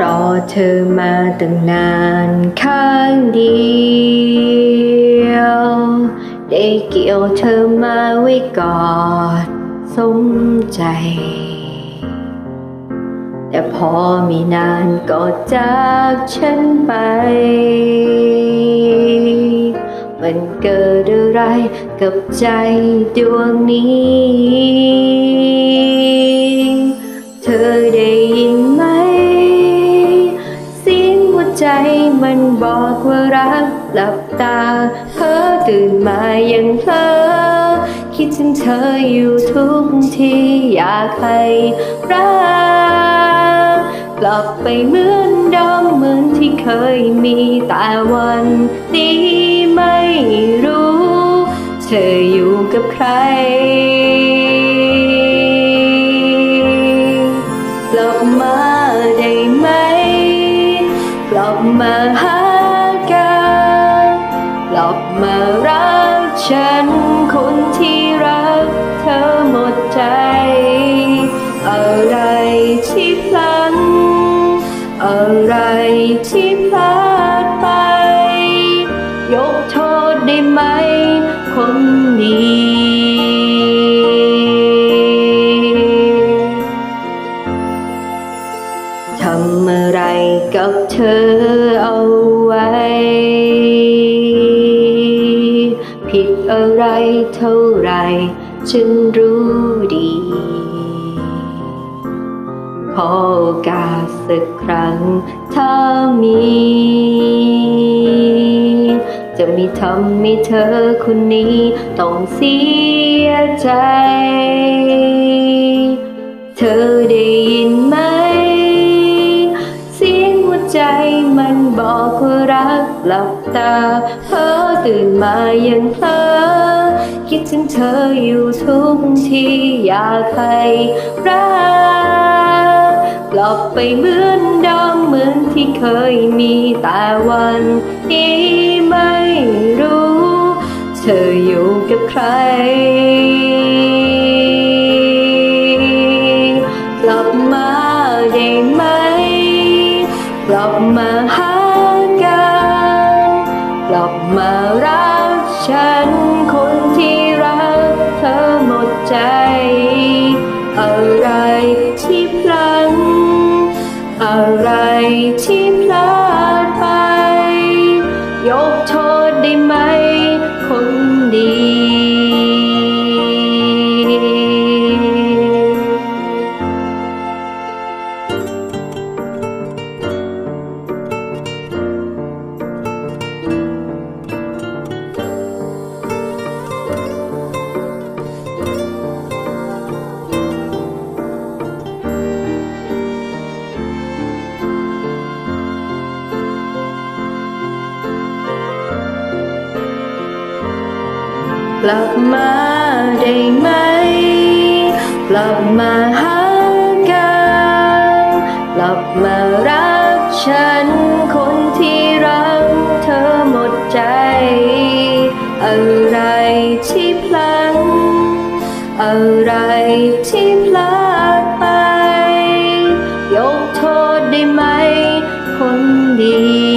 รอเธอมาตั้งนานข้างเดียว ได้เกี่ยวเธอมาไว้กอดสมใจ แต่พอไม่นานก็จากฉันไป มันเกิดอะไรกับใจดวงนี้ หลับตาเพ้อตื่นมายังเพลอคิดถึงเธออยู่ทุกทีอยากให้รักกลับไปเหมือนเดิมเหมือนที่เคยมีแต่วันนี้ไม่รู้ เธออยู่กับใครกลับมาได้ไหมกลับมาหา ฉันคนที่รักเธอหมดใจ อะไรที่พลัน อะไรที่พลาดไป ยกโทษได้ไหม คนดีทำอะไรกับเธอเอาไว้ เท่าไรฉันรู้ดี ขอโอกาสสักครั้งถ้ามี จะไม่ทำให้เธอคนนี้ต้องเสียใจ เธอได้ยินไหม เสียงหัวใจมันบอกว่ารักหลับตาเพ้อตื่นมายังเพลอ คิดถึงเธออยู่ทุกทีอยากให้รักกลับไปเหมือนเดิมเหมือนที่เคยมีแต่วันนี้ไม่รู้ เธออยู่กับใคร กลับมาได้ไหม กลับมาหากัน กลับมารักฉันคน กลับมาได้ไหม กลับมาหากันกลับมารักฉัน คนที่รักเธอหมดใจ อะไรที่พลันอะไรที่พลาดไป ยกโทษได้ไหม คนดี